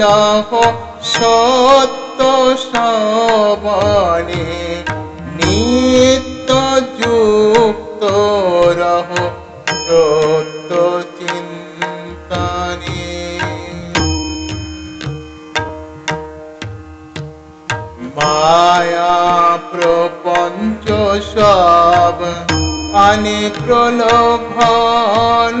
লহ সত্য শ্রবণে নিত্য যুক্ত রহ সত্য চিন্তনে। মায়া প্রপঞ্চ সব আনে প্রলোভন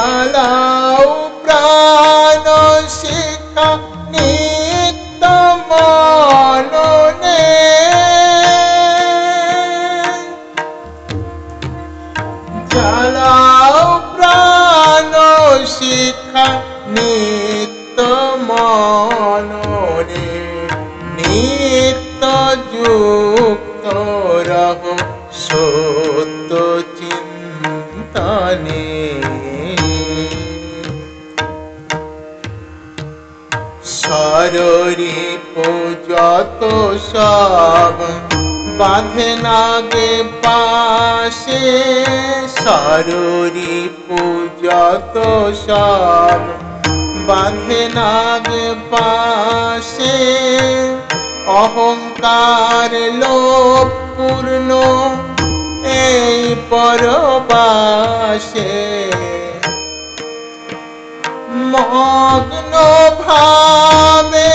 শিখা নিত্য মননে নিত্য যুক্ত রহ সত্য চিন্তনে। সররি যত সব বাঁধে নাগে পাশে। সররি যত সব বাঁধে নাগে পাশে। অহংকার লোভ পূর্ণ এই পরবাসে। মগ্ন ভাবে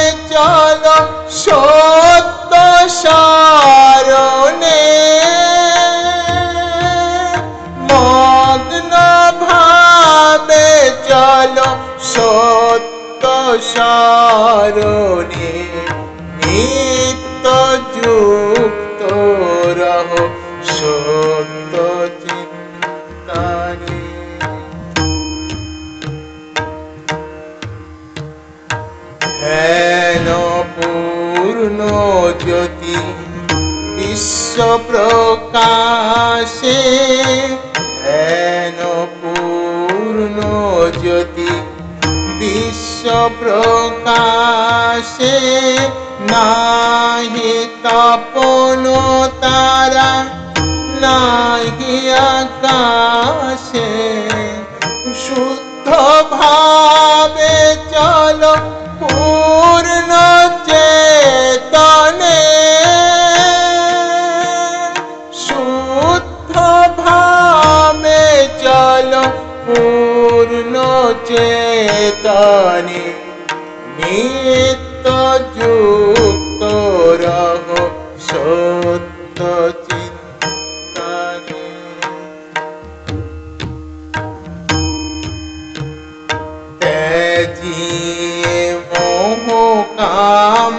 সারণে নিত্য যুক্ত রহ সত্য চিন্তানে হেন পূর্ণ জ্যোতি বিশ্ব প্রকাশে হেন বিশ্ব প্রকাশে নাহি তপন তারা নাহি আকাশে। শুদ্ধ ভাবে চলো পূর্ণ চেতনে নিত্য যুক্ত রহ সত্য চিন্তনে ত্যাজিয়ে মোহ কাম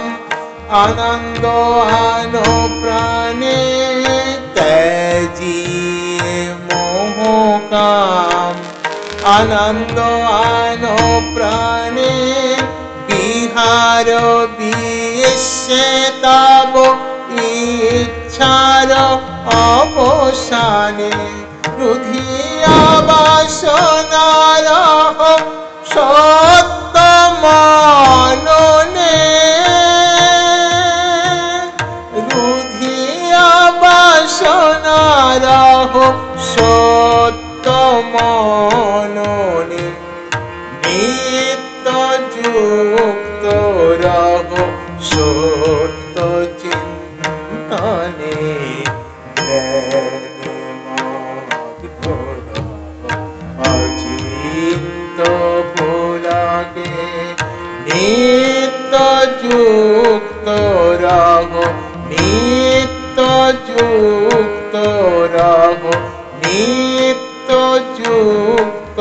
আনন্দ আন প্রাণে ত্যাজিয়ে আনন্দ আন প্রাণে বিহার তব ইচ্ছার অবসানে রুধিয়া যুক্ত রহ সত্য চিন্তনে অচিন্ত ভোলাকে নিত্য যুক্ত রহ নিত্য যুক্ত রহ নিত্য যুক্ত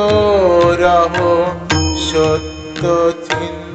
thirteen.